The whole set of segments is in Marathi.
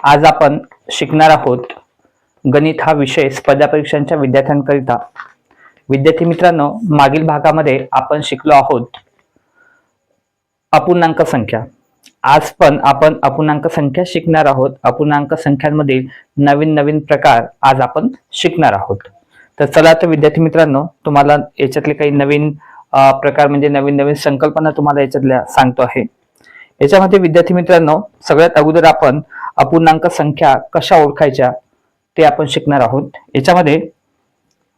आज आपण शिकणार आहोत गणित हा विषय स्पर्धा परीक्षांच्या विद्यार्थ्यांकरिता. विद्यार्थी मित्रांनो मागील भागामध्ये आपण शिकलो आहोत अपूर्णांक संख्या. आज पण आपण अपूर्णांक संख्या शिकणार आहोत. अपूर्णांक संख्यांमधील नवीन नवीन प्रकार आज आपण शिकणार आहोत. तर चला तर विद्यार्थी मित्रांनो तुम्हाला याच्यातले काही नवीन प्रकार म्हणजे नवीन नवीन संकल्पना तुम्हाला याच्यातल्या सांगतो आहे. याच्यामध्ये विद्यार्थी मित्रांनो सगळ्यात अगोदर आपण अपूर्णांक संख्या कशा ओळखायच्या ते आपण शिकणार आहोत. याच्यामध्ये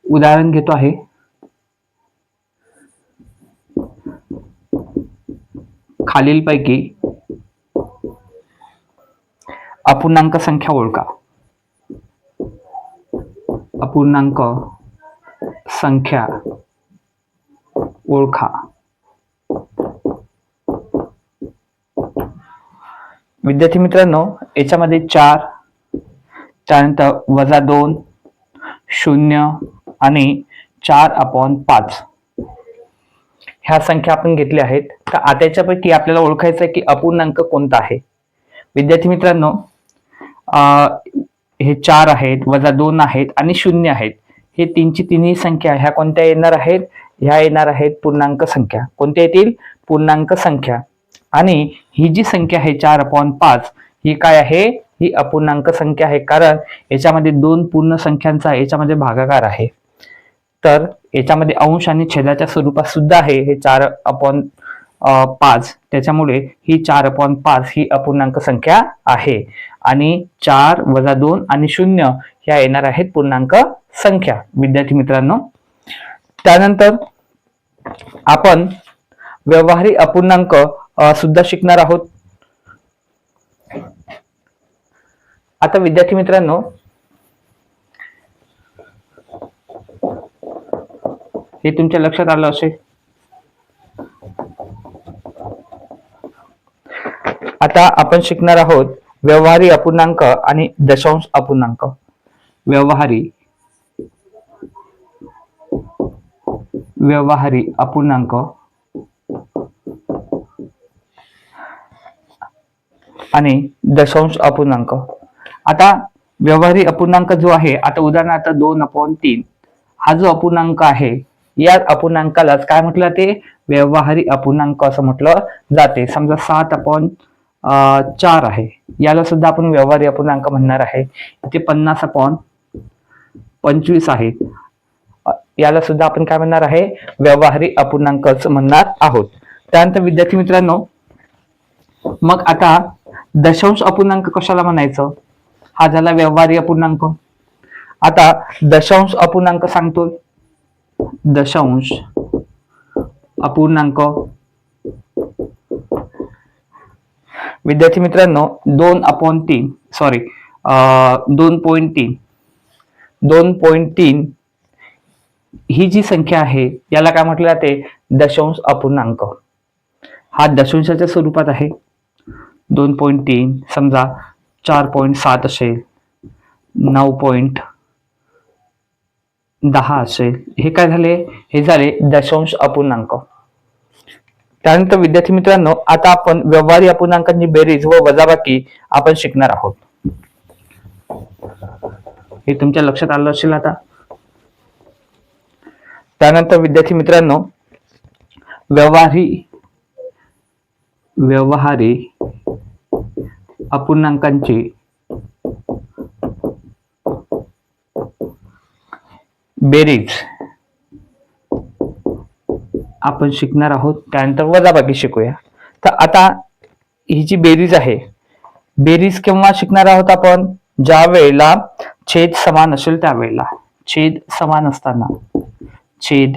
उदाहरण घेतो आहे. खालीलपैकी अपूर्णांक संख्या ओळखा. अपूर्णांक संख्या ओळखा. विद्यार्थी मित्रांनो याच्यामध्ये चार त्यानंतर वजा दोन शून्य आणि चार अपॉन पाच. ह्या संख्या आपण घेतल्या आहेत. तर आता याच्यापैकी आपल्याला ओळखायचं आहे की अपूर्णांक कोणता आहे. विद्यार्थी मित्रांनो हे चार आहेत वजा दोन आहेत आणि शून्य आहेत. हे तीनची तिन्ही संख्या ह्या कोणत्या येणार आहेत? ह्या येणार आहेत पूर्णांक संख्या. कोणत्या येतील? पूर्णांक संख्या. आणि ही जी संख्या आहे चार अपॉन पाच ही काय आहे? ही अपूर्णांक संख्या आहे कारण याच्यामध्ये दोन पूर्ण संख्यांचा याच्यामध्ये भागाकार आहे. तर याच्यामध्ये अंश आणि छेदाच्या स्वरूपात सुद्धा आहे हे चार अपॉन पाच. त्याच्यामुळे ही चार अपॉन पाच ही अपूर्णांक संख्या आहे. आणि चार वजा दोन आणि शून्य ह्या येणार आहेत पूर्णांक संख्या. विद्यार्थी मित्रांनो त्यानंतर आपण व्यवहारी अपूर्णांक सुद्धा शिकणार आहोत. आता विद्यार्थी मित्रांनो हे तुमच्या लक्षात आलं असेल. आता आपण शिकणार आहोत व्यवहारी अपूर्णांक आणि दशांश अपूर्णांक. व्यवहारी व्यवहारी अपूर्णांक आणि दशांश अपूर्णांक. आता व्यवहारी अपूर्णांक जो आहे आता उदाहरणार्थ दोन अपॉन तीन हा जो अपूर्णांक आहे या अपूर्णांकालाच काय म्हटलं ते? व्यवहारी अपूर्णांक असं म्हटलं जाते. समजा सात अपॉन चार आहे. याला सुद्धा आपण व्यवहारी अपूर्णांक म्हणणार आहे. इथे पन्नास अपॉन पंचवीस आहे. याला सुद्धा आपण काय म्हणणार आहे? व्यवहारी अपूर्णांकच म्हणणार आहोत. त्यानंतर विद्यार्थी मित्रांनो मग आता दशांश अपूर्णांक कशाला म्हणायचं? हा झाला व्यवहारी अपूर्णांक. आता दशांश अपूर्णांक सांगतो दशांश अपूर्णांक. विद्यार्थी मित्रांनो दोन अपॉन तीन सॉरी दोन पॉईंट तीन. दोन पॉईंट तीन ही जी संख्या आहे याला काय म्हटलं जाते? दशांश अपूर्णांक. हा दशांशाच्या स्वरूपात आहे. दोन पॉईंट तीन समजा चार पॉईंट सात असेल नऊ पॉईंट दहा असेल. हे काय झाले? हे झाले दशांश अपूर्णांक. त्यानंतर विद्यार्थी मित्रांनो आता आपण व्यवहारी अपूर्णांकांची बेरीज व वजाबाकी आपण शिकणार आहोत. हे तुमच्या लक्षात आलं असेल आता? त्यानंतर विद्यार्थी मित्रांनो व्यवहारी व्यवहारी अपूर्णांकांची. बेरीज. आपण शिकणार आहोत त्यानंतर वजाबाकी शिकूया. तर आता ही जी बेरीज आहे बेरीज केव्हा शिकणार आहोत आपण? ज्या वेळेला छेद समान असेल त्यावेळेला छेद समान असताना. छेद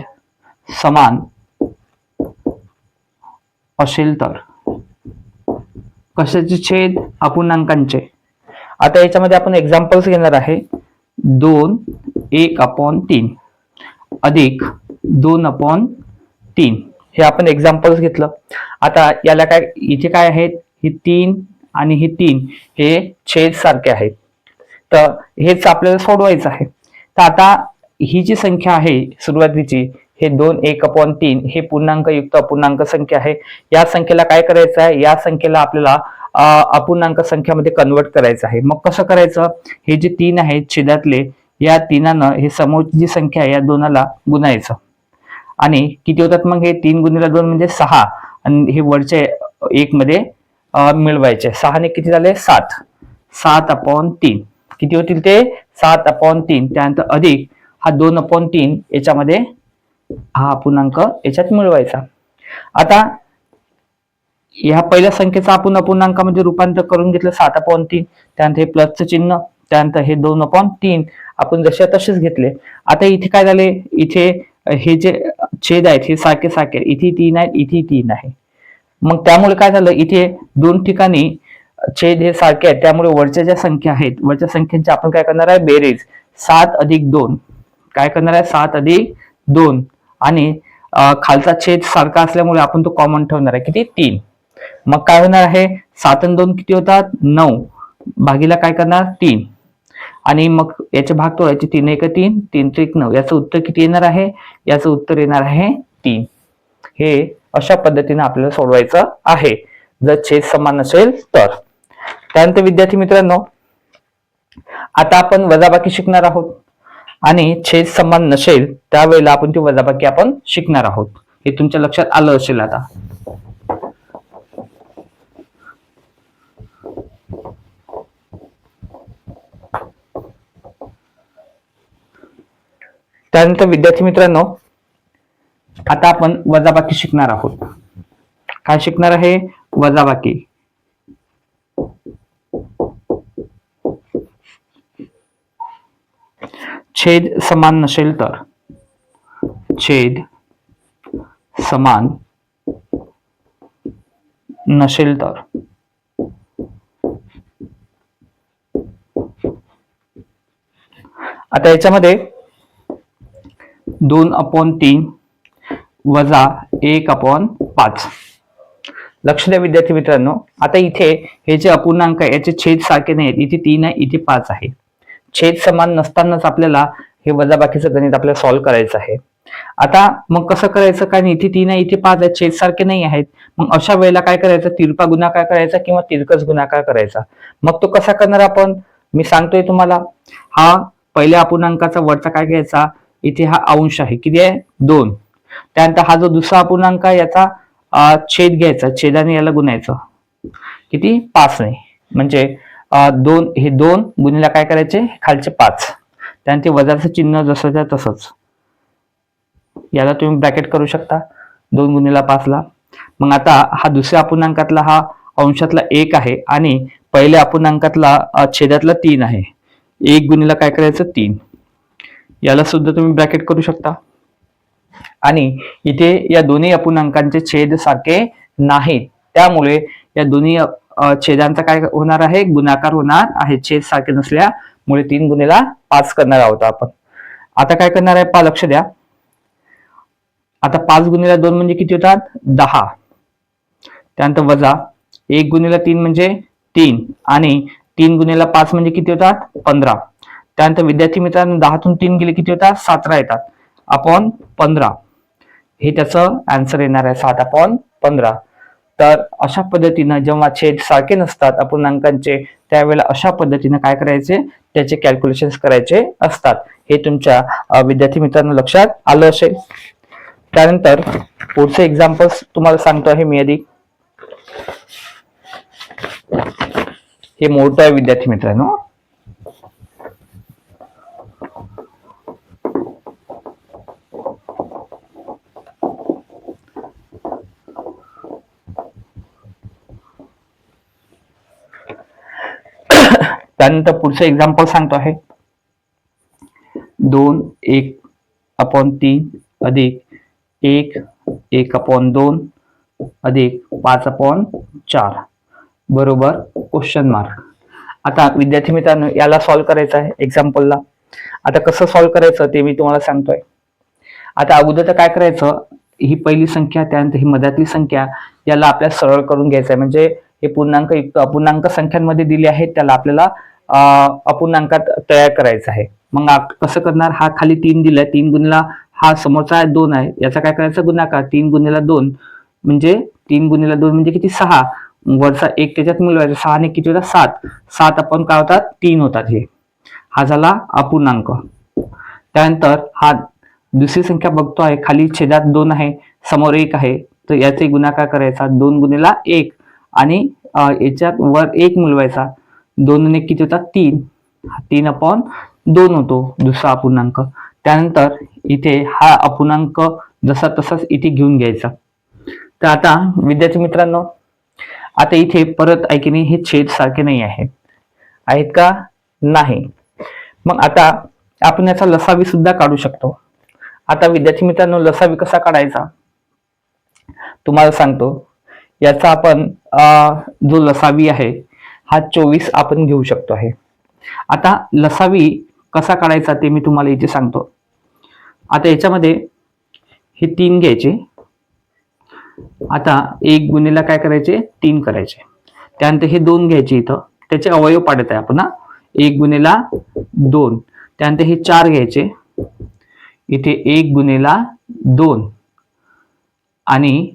समान असेल तर. कशाचे छेद? अपूर्णांकांचे. आता याच्यामध्ये आपण एक्झाम्पल्स घेणार आहे. दोन एक अपॉन तीन. अधिक दोन अपॉन तीन. हे आपण एक्झाम्पल्स घेतलं. आता याला काय इथे काय आहेत? ही तीन आणि ही तीन हे छेद सारखे आहेत. तर हेच आपल्याला सोडवायचं आहे. तर आता ही जी संख्या आहे सुरुवातीची हे दोन एक अपॉन तीन हे पूर्णांक युक्त अपूर्णांक संख्या आहे. या संख्येला काय करायचं आहे? या संख्येला आपल्याला अपूर्णांक संख्यामध्ये कन्वर्ट करायचं आहे. मग कसं करायचं? हे जे तीन आहे छेदातले या तीनानं हे समोरची जी संख्या आहे या दोनाला गुणायचं. आणि किती होतात मग? हे तीन गुणिले दोन म्हणजे सहा. आणि हे वरचे एक मध्ये मिळवायचे. सहाने किती झाले? सात. सात अपॉन तीन. किती होतील ते? सात अपॉन तीन. त्यानंतर अधिक हा दोन अपॉन तीन याच्यामध्ये हा अपूर्णांक याच्यात मिळवायचा. आता ह्या पहिल्या संख्येचा आपण अपूर्णांकामध्ये रूपांतर करून घेतलं सात अपॉन तीन त्यानंतर हे प्लसचं चिन्ह त्यानंतर हे दोन अपॉन तीन. आपण जसे तसेच घेतले. आता इथे काय झाले? इथे हे जे छेद आहेत हे सारखे सारखे आहेत. इथे तीन आहेत इथे तीन आहे. मग त्यामुळे काय झालं? इथे दोन ठिकाणी छेद हे सारखे आहेत. त्यामुळे वरच्या ज्या संख्या आहेत वरच्या संख्यांची आपण काय करणार आहे? बेरीज. सात अधिक दोन. काय करणार आहे? सात अधिक दोन. आणि खालचा छेद सारखा असल्यामुळे आपण तो कॉमन ठेवणार आहे. किती? तीन. मग काय होणार आहे? सात आणि दोन किती होतात? नऊ. भागीला काय करणार? तीन. आणि मग याचे भाग तोडायचे तीन एक तीन तीन त्रिक नऊ. याचं उत्तर किती येणार आहे? याचं उत्तर येणार आहे तीन. हे अशा पद्धतीने आपल्याला सोडवायचं आहे. जर छेद समान नसेल तर. त्यानंतर विद्यार्थी मित्रांनो आता आपण वजाबाकी शिकणार आहोत. आणि छेद समान नसेल त्यावेळेला आपण ती वजाबाकी आपण शिकणार आहोत. हे तुमच्या लक्षात आलं असेल आता. त्यानंतर विद्यार्थी मित्रांनो आता आपण वजाबाकी शिकणार आहोत. काय शिकणार आहे? वजाबाकी. छेद समान नसेल तर. छेद समान नसेल तर. आता याच्यामध्ये दोन अपॉन तीन वजा एक अपॉन पाच. लक्ष द्या विद्यार्थी मित्रांनो आता इथे हे जे अपूर्णांक आहे याचे छेद सारखे नाही आहेत इथे तीन आहे इथे पाच आहे. छेद समान नसतानाच आपल्याला हे वजाबाकीचं गणित आपल्याला सॉल्व्ह करायचं आहे. आता मग कसं करायचं? कारण इथे तीन आहे इथे पाच आहे छेद सारखे नाही आहेत. मग अशा वेळेला काय करायचं? तिरपा गुणाकार करायचा किंवा तिरकस गुणाकार करायचा. मग तो कसा करणार आपण? मी सांगतोय तुम्हाला. हा पहिल्या अपूर्णांकाचा वरचा काय घ्यायचा? इथे हा अंश आहे. किती आहे? दोन. त्यानंतर हा जो दुसरा अपूर्णांक आहे याचा छेद घ्यायचा. छेदाने याला गुणायचं. किती? पाच नाही. म्हणजे दोन हे दोन गुणीला काय करायचे? खालचे पाच. त्यानंतर वजाचं चिन्ह जसं तसंच. याला तुम्ही ब्रॅकेट करू शकता. दोन गुणीला पाचला. मग आता हा दुसऱ्या अपूर्णांकातला हा अंशातला एक आहे आणि पहिल्या अपूर्णांकातला छेदातला तीन आहे. एक गुणीला काय करायचं? तीन. याला सुद्धा तुम्ही ब्रॅकेट करू शकता. आणि इथे या दोन्ही अपूर्णांकांचे छेद सारखे नाहीत. त्यामुळे या दोन्ही छेदांचा काय होणार आहे? गुणाकार होणार आहे. छेद सारखे नसल्यामुळे तीन गुन्हेला पाच करणार आहोत आपण. आता काय करणार आहे? पा लक्ष द्या. आता पाच गुन्हेला दोन म्हणजे किती होतात? दहा. त्यानंतर वजा. एक गुन्हेला तीन म्हणजे तीन. आणि तीन गुन्हेला पाच म्हणजे किती होतात? पंधरा. त्यानंतर विद्यार्थी मित्रांनो दहातून तीन गेले किती होतात? सतरा येतात. अपॉन पंधरा. हे त्याचं आन्सर येणार आहे. सात अपॉन पंधरा. तर अशा पद्धतीनं जेव्हा छेद सारखे नसतात अपूर्णांकांचे त्यावेळेला अशा पद्धतीनं काय करायचे? त्याचे कॅल्क्युलेशन करायचे असतात. हे तुमच्या विद्यार्थी मित्रांनो लक्षात आलं असेल. त्यानंतर पुढचे एक्झाम्पल्स तुम्हाला सांगतो आहे मी आधी. हे मोठं आहे विद्यार्थी मित्रांनो. त्यानंतर पुढचं एक्झाम्पल सांगतो आहे. दोन एक अपॉन तीन अधिक एक एक अपॉन दोन अधिक पाच अपॉन चार. बरोबर क्वेश्चन मार्क आता विद्यार्थी मित्रांनो याला सॉल्व्ह करायचं आहे एक्झाम्पलला आता कसं सॉल्व्ह करायचं ते मी तुम्हाला सांगतोय. आता अगोदर तर काय करायचं ही पहिली संख्या त्यानंतर ही मध्यातली संख्या याला आपल्याला सरळ करून घ्यायचं आहे. म्हणजे हे पूर्णांक युक्त अपूर्णांक संख्यांमध्ये दिले आहेत त्याला आपल्याला अपूर्णांकात तयार करायचं आहे. मग कसं करणार? हा खाली तीन दिलाय. तीन गुणिला हा समोरचा आहे दोन आहे. याचा काय करायचा? गुणाकार. तीन गुणिला दोन म्हणजे तीन गुणिला दोन म्हणजे किती? सहा. वरचा एक त्याच्यात मिळवायचा. सहा आणि किती होतात सात. सात आपण काय होतात? तीन होतात हे. हा झाला अपूर्णांक. त्यानंतर हा दुसरी संख्या बघतो आहे. खाली छेदात दोन आहे. समोर एक आहे. तर याचे गुणाकार करायचा. दोन गुणिला एक. आणि याच्यात वर एक मिळवायचा. दोन ने किती होतात? तीन. तीन अपॉन दोन होतो दुसरा अपूर्णांक. त्यानंतर इथे हा अपूर्णांक जसा तसाच इथे घेऊन घ्यायचा. तर आता विद्यार्थी मित्रांनो आता इथे परत ऐकणे हे छेद सारखे नाही आहे आहेत का? नाही. मग आता आपण याचा लसावी सुद्धा काढू शकतो. आता विद्यार्थी मित्रांनो लसावी कसा काढायचा? तुम्हाला सांगतो. याचा आपण अं, जो लसावी आहे हा चोवीस आपण घेऊ शकतो आहे. आता लसावी कसा काढायचा ते मी तुम्हाला इथे सांगतो. आता याच्यामध्ये हे तीन घ्यायचे. आता एक गुन्हेला काय करायचे? तीन करायचे. त्यानंतर हे दोन घ्यायचे इथं. त्याचे अवयव पाडत आहे आपण एक गुन्हेला दोन. त्यानंतर हे चार घ्यायचे. इथे एक गुन्हेला दोन. आणि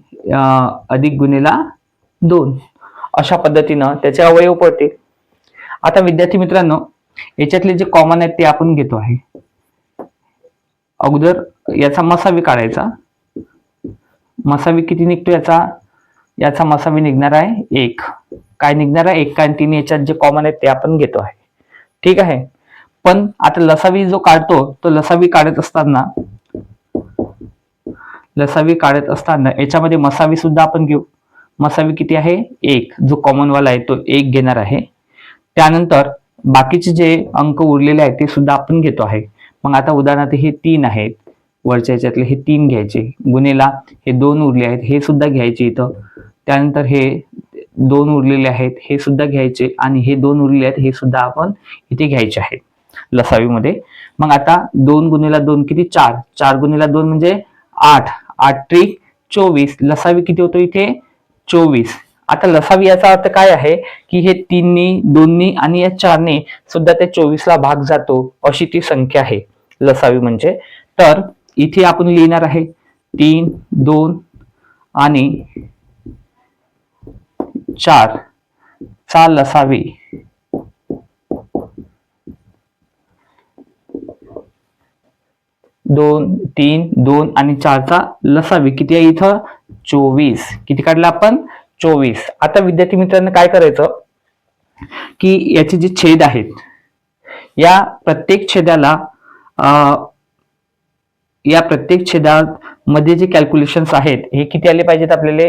अधिक गुन्हेला दोन. अशा पद्धतीनं त्याचे अवयव पडते आता विद्यार्थी मित्रांनो याच्यातले जे कॉमन आहेत ते आपण घेतो आहे. अगोदर याचा मसावी काढायचा. मसावी किती निघतो याचा? याचा मसावी निघणार आहे एक. काय निघणार आहे? एक काय तीन याच्यात जे कॉमन आहेत ते आपण घेतो आहे. ठीक आहे? पण आता लसावी जो काढतो तो लसावी काढत असताना लसावी काढत असताना याच्यामध्ये मसावी सुद्धा आपण घेऊ. मसावी किती आहे? एक. जो कॉमनवाला आहे तो एक घेणार आहे. त्यानंतर बाकीचे जे अंक उरलेले आहेत ते सुद्धा आपण घेतो आहे. मग आता उदाहरणार्थ हे तीन आहेत. वरच्या याच्यातले हे तीन घ्यायचे. गुन्हेला हे दोन उरले आहेत हे सुद्धा घ्यायचे इथं. त्यानंतर हे दोन उरलेले आहेत हे सुद्धा घ्यायचे आणि हे दोन उरलेले आहेत हे सुद्धा आपण इथे घ्यायचे आहेत. लसावीमध्ये. मग आता दोन गुन्हेला दोन किती? चार. चार गुन्हेला दोन म्हणजे आठ. आठ ट्रिक चोवीस. लसावी किती होतो इथे? चोवीस. आता लसावी याचा अर्थ काय आहे? की हे तीननी दोननी आणि या चारने सुद्धा त्या चोवीसला भाग जातो अशी ती संख्या आहे. लसावी म्हणजे. तर इथे आपण लिहिणार आहे तीन दोन आणि चार. चा लसावी. दोन तीन दोन आणि चारचा लसावी. किती आहे इथं? चोवीस. किती काढलं आपण? चोवीस. आता विद्यार्थी मित्रांनो काय करायचं? की याचे जे छेद आहेत या प्रत्येक छेदाला या प्रत्येक छेदामध्ये जे कॅल्क्युलेशन्स आहेत हे किती आले पाहिजेत आपल्याला?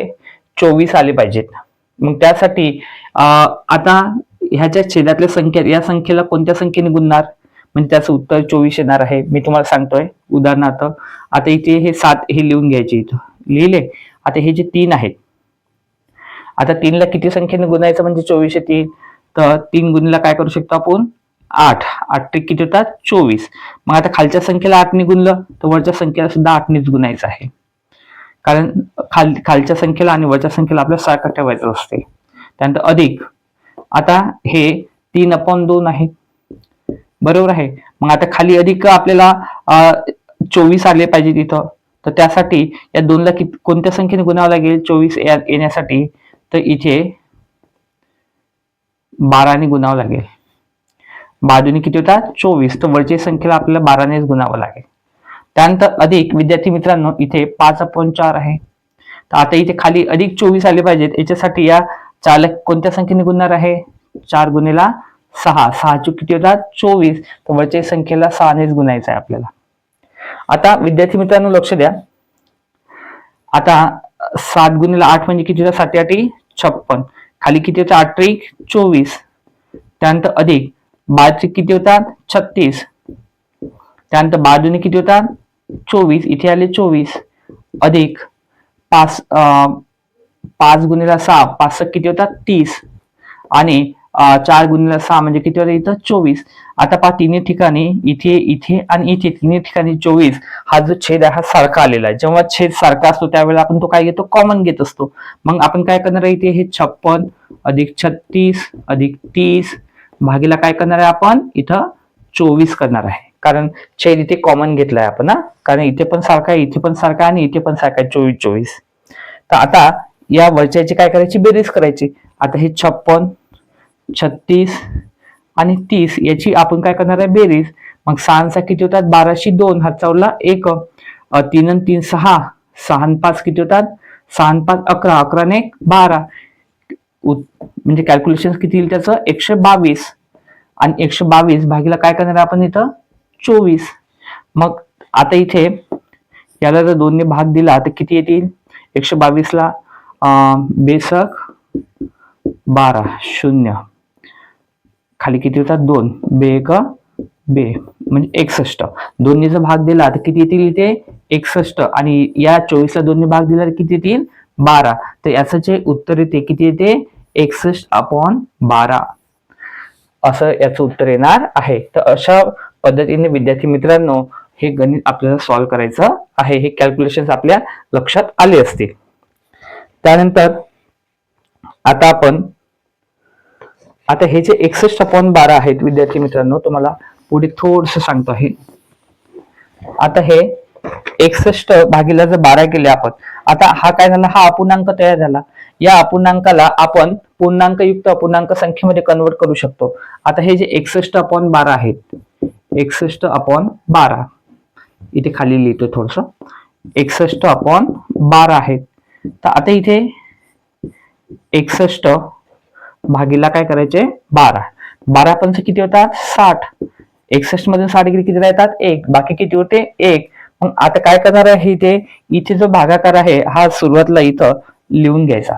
चोवीस आले पाहिजेत. मग त्यासाठी आता ह्याच्या छेदातल्या संख्या या संख्येला कोणत्या संख्येने गुणणार? म्हणजे त्याचं उत्तर चोवीस येणार आहे. मी तुम्हाला सांगतोय उदाहरणार्थ आता इथे हे सात हे लिहून घ्यायचे इथं. लिहिले? आता हे जे तीन आहेत. आता तीनला किती संख्येने गुणायचं म्हणजे चोवीसशे तीन. तर तीन गुणीला काय करू शकतो आपण? आठ. आठ ते किती होतात? चोवीस. मग आता खालच्या संख्येला आठने गुणलं तर वरच्या संख्येला सुद्धा आठनेच गुणायचं आहे. कारण खाल खालच्या संख्येला आणि वरच्या संख्येला आपल्याला सारखं ठेवायचं असते. त्यानंतर अधिक. आता हे तीन अपॉन दोन आहे. बरोबर आहे. मग आता खाली अधिक आपल्याला चोवीस आले पाहिजे तिथं. तर त्यासाठी या दोनला किती कोणत्या संख्येने गुणावं लागेल? चोवीस येण्यासाठी. तर इथे बाराने गुणावं लागेल. बाजूने किती होता? चोवीस. तर वरच्या संख्येला आपल्याला बारानेच गुणावं लागेल. त्यानंतर अधिक विद्यार्थी मित्रांनो इथे पाच अपॉन चार आहे. तर आता इथे खाली अधिक चोवीस आले पाहिजेत. याच्यासाठी या चालक कोणत्या संख्येने गुणणार आहे? चार गुणेला सहा सहा चूक किती होतात? चोवीस. तर वरच्या संख्येला सहानेच गुणायचं आहे आपल्याला. आता विद्यार्थी मित्रांनो लक्ष द्या. आता सात गुणिला आठ म्हणजे किती होता? सात आठी छप्पन. खाली किती होतं? आठ त्रिक चोवीस. त्यानंतर अधिक. बाजूचे किती होतात? छत्तीस. त्यानंतर बाजूने किती होतात? चोवीस. इथे आले चोवीस. अधिक. पाच अं, पाच गुणिला सहा पाच किती होतात? तीस. आणि चार गुणिला सहा म्हणजे किती होते इथं? चोवीस. आता पहा तिन्ही ठिकाणी इथे इथे आणि इथे तिन्ही ठिकाणी चोवीस. हा जो छेद आहे हा सारखा आलेला आहे. जेव्हा छेद सारखा असतो त्यावेळेला आपण तो काय घेतो? कॉमन घेत असतो. मग आपण काय करणार आहे इथे? हे छप्पन अधिक छत्तीस अधिक तीस भागीला काय करणार आहे आपण? इथं चोवीस करणार आहे. कारण छेद इथे कॉमन घेतलाय आपण हा. कारण इथे पण सारखा आहे इथे पण सारखा आहे आणि इथे पण सारखा आहे. चोवीस चोवीस. तर आता या वरच्या याची काय करायची? बेरीज करायची. आता हे छप्पन छत्तीस आणि तीस याची आपण काय करणार आहे? बेरीज. मग सहाचा किती होतात? बाराशे दोन. हा चौला एक. तीन आणि तीन सहा. सहा पाच किती होतात? सहा पाच अकरा. अकरा ने एक बारा. उत- म्हणजे कॅल्क्युलेशन किती येईल त्याचं? एकशे बावीस. आणि एकशे बावीस भागीला काय करणार आहे आपण इथं? चोवीस. मग आता इथे याला जर दोनने भाग दिला तर किती येतील? एकशे बावीसला बेसक बारा. शून्य. खाली किती होतात? दोन. बे एक बे. म्हणजे एकसष्ट. दोन्हीचा भाग दिला तर किती येतील इथे? एकसष्ट. आणि या चोवीसला दोन्ही भाग दिला तर किती येतील? बारा. तर याचं जे उत्तर येते किती येते? एकसष्ट अपॉन बारा. असं याचं उत्तर येणार आहे. तर अशा पद्धतीने विद्यार्थी मित्रांनो हे गणित आपल्याला सॉल्व्ह करायचं आहे. हे कॅल्क्युलेशन आपल्या लक्षात आले असतील. त्यानंतर आता आपण आता हे जे एकसष्ट अपॉन बारा आहेत विद्यार्थी मित्रांनो तुम्हाला पुढे थोडस सांगतो आहे आता हे एकसष्ट भागीला जर बारा केले आपण आता हा काय झाला? हा अपूर्णांक तयार झाला. या अपूर्णांकाला आपण पूर्णांक युक्त अपूर्णांक संख्येमध्ये कन्वर्ट करू शकतो. आता हे जे एकसष्ट अपॉन बारा आहेत एकसष्ट अपॉन बारा इथे खाली लिहितो थोडस. एकसष्ट अपॉन बारा आहेत. तर आता इथे एकसष्ट भागीला काय करायचे? बारा. बारा पंच किती होतात? साठ. एकसष्ट मधून साठ डिग्री किती राहतात? एक. बाकी किती होते? एक. मग आता काय करणार आहे इथे? इथे जो भागाकार आहे हा सुरुवातला इथं लिहून घ्यायचा.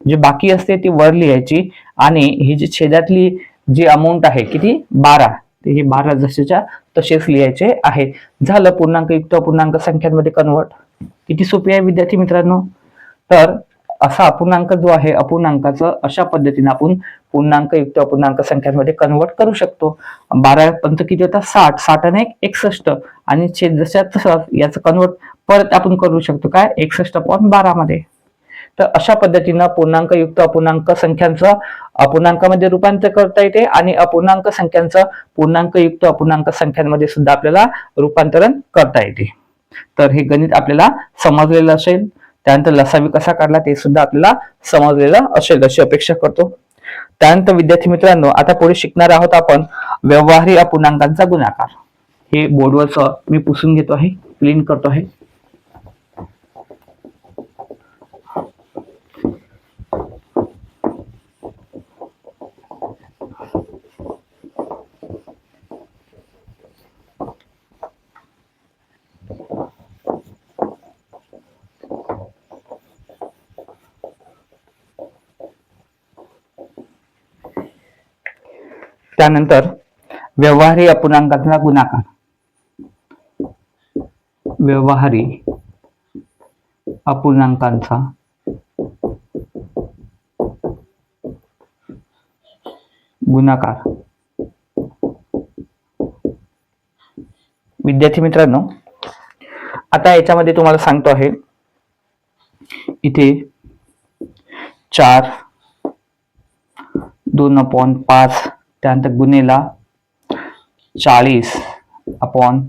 जे बाकी असते ती वर लिहायची आणि ही जी छेदातली जी अमाऊंट आहे किती? बारा. ते हे बारा जसेच्या तसेच लिहायचे आहे. झालं पूर्णांक युक्त पूर्णांक संख्यांमध्ये कन्वर्ट किती सोपी आहे विद्यार्थी मित्रांनो? तर असा अपूर्णांक जो आहे अपूर्णांकाचं अशा पद्धतीने आपण पूर्णांक युक्त अपूर्णांक संख्यांमध्ये कन्वर्ट करू शकतो. बारा पंत किती होता? साठ. साठ आणि एक एकसष्ट. आणि छेद जशा तसं याचं कन्वर्ट परत आपण करू शकतो काय? एकसष्ट पॉईंट बारा मध्ये. तर अशा पद्धतीनं पूर्णांक युक्त अपूर्णांक संख्यांचं अपूर्णांकामध्ये रूपांतर करता येते आणि अपूर्णांक संख्यांचं पूर्णांक युक्त अपूर्णांक संख्यांमध्ये सुद्धा आपल्याला रूपांतरण करता येते. तर हे गणित आपल्याला समजलेलं असेल. त्यानंतर लसावी कसा काढला ते सुद्धा आपल्याला समजलेलं असेल अशी अपेक्षा करतो. त्यानंतर विद्यार्थी मित्रांनो आता पुढे शिकणार आहोत आपण व्यवहारी अपूर्णांकांचा गुणाकार. हे बोर्डवरच मी पुसून घेतो आहे क्लीन करतो आहे. त्यानंतर व्यवहारी अपूर्णांकाचा गुणाकार. व्यवहारी अपूर्णांकांचा गुणाकार. विद्यार्थी मित्रांनो आता याच्यामध्ये तुम्हाला सांगतो आहे इथे चार दोन अपॉन पाच त्यानंतर गुन्हेला चाळीस अपॉन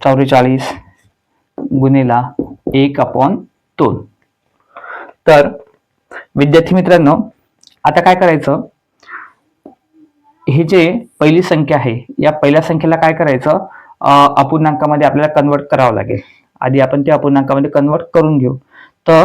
चौवेचाळीस गुन्हेला एक अपॉन दोन. तर विद्यार्थी मित्रांनो आता काय करायचं? हे जे पहिली संख्या आहे या पहिल्या संख्येला काय करायचं? अपूर्णांकामध्ये आपल्याला कन्वर्ट करावं लागेल. आधी आपण ते अपूर्णांकामध्ये कन्वर्ट करून घेऊ. तर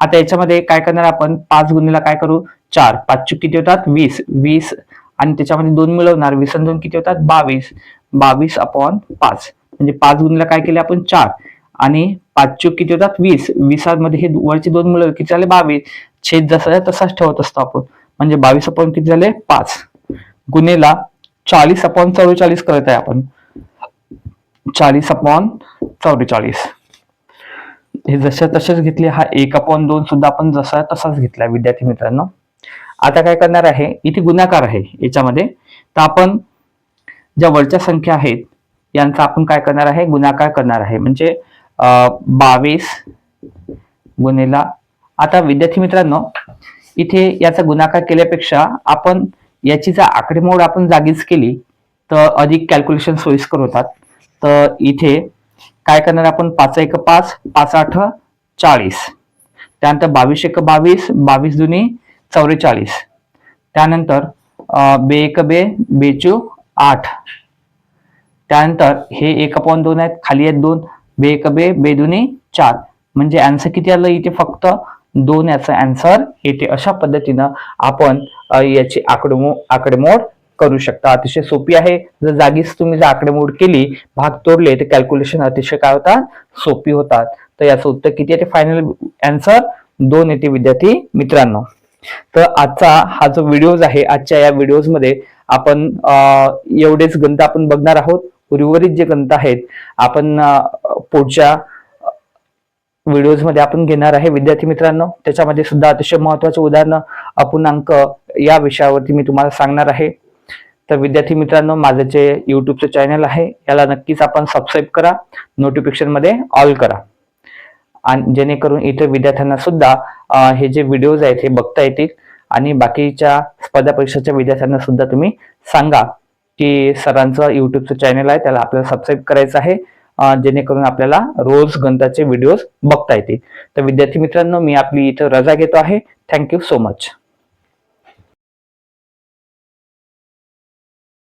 आता याच्यामध्ये काय करणार आपण? पाच गुन्हेला काय करू? चार. पाच चूक किती होतात वीस. वीस आणि त्याच्यामध्ये दोन मिळवणार. वीस दोन किती होतात? बावीस. बावीस अपॉन पाच. म्हणजे पाच गुन्हेला काय केले आपण? चार. आणि पाच चूक किती होतात? वीस. वीसामध्ये हे वरचे दोन मिळवले किती झाले? बावीस. छेद जसा तसाच ठेवत असतो आपण. म्हणजे बावीस अपॉन किती झाले? पाच. गुन्हेला चाळीस अपॉन चौवेचाळीस करत आहे आपण. चाळीस अपॉन चौवेचाळीस हे जसे तसेच घेतले हा एक अपॉन दोन सुद्धा आपण जसा तसाच घेतला विद्यार्थी मित्रांनो. आता काय करणार आहे? इथे गुणाकार आहे याच्यामध्ये. तर आपण ज्या वरच्या संख्या आहेत यांचा आपण काय करणार आहे? गुणाकार करणार आहे. म्हणजे बावीस गुन्हेला आता विद्यार्थी मित्रांनो इथे याचा गुणाकार केल्यापेक्षा आपण याची जर आकडेमोड आपण जागीच केली तर अधिक कॅल्क्युलेशन सोयीस्कर होतात. तर इथे काय करणार आपण? पाच एक पाच पाच आठ चाळीस. त्यानंतर बावीस एक बावीस बावीस दुनी चौवेचाळीस त्यानंतर अं, बे एक बे बेचू आठ. त्यानंतर हे एक अपॉन दोन आहेत खाली आहेत दोन. बे एक बे बेदुनी चार. म्हणजे अँसर किती आलं इथे फक्त? दोन याचं अँसर येते. अशा पद्धतीनं आपण याची आकडेमो आकडेमोड करू शकता. अतिशय सोपी आहे. जर जागीच तुम्ही जर आकडेमोड केली भाग तोडले तर कॅल्क्युलेशन अतिशय काय होतात? सोपी होतात. तर याचं उत्तर किती येते? फायनल अँसर दोन येते विद्यार्थी मित्रांनो. तर आजचा हा जो व्हिडिओज आहे आजच्या या व्हिडिओजमध्ये आपण एवढेच ग्रंथ आपण बघणार आहोत. उर्वरित जे ग्रंथ आहेत आपण पुढच्या व्हिडिओजमध्ये आपण घेणार आहे. विद्यार्थी मित्रांनो त्याच्यामध्ये सुद्धा अतिशय महत्त्वाचे उदाहरणं अपूर्णांक या विषयावरती मी तुम्हाला सांगणार आहे. तर विद्यार्थी मित्रांनो माझं जे युट्यूबचं चॅनल आहे याला नक्कीच आपण सबस्क्राईब करा. नोटिफिकेशनमध्ये ऑल करा. आणि जेणेकरून इतर विद्यार्थ्यांना सुद्धा हे जे व्हिडिओज आहेत हे बघता येतील. आणि बाकीच्या स्पर्धा परीक्षेच्या विद्यार्थ्यांना सुद्धा तुम्ही सांगा की सरांचं युट्यूबचं चॅनल आहे त्याला आपल्याला सबस्क्राईब करायचं आहे जेणेकरून आपल्याला रोज गणिताचे व्हिडिओज बघता येतील. तर विद्यार्थी मित्रांनो मी आपली इथं रजा घेतो आहे. Thank you so much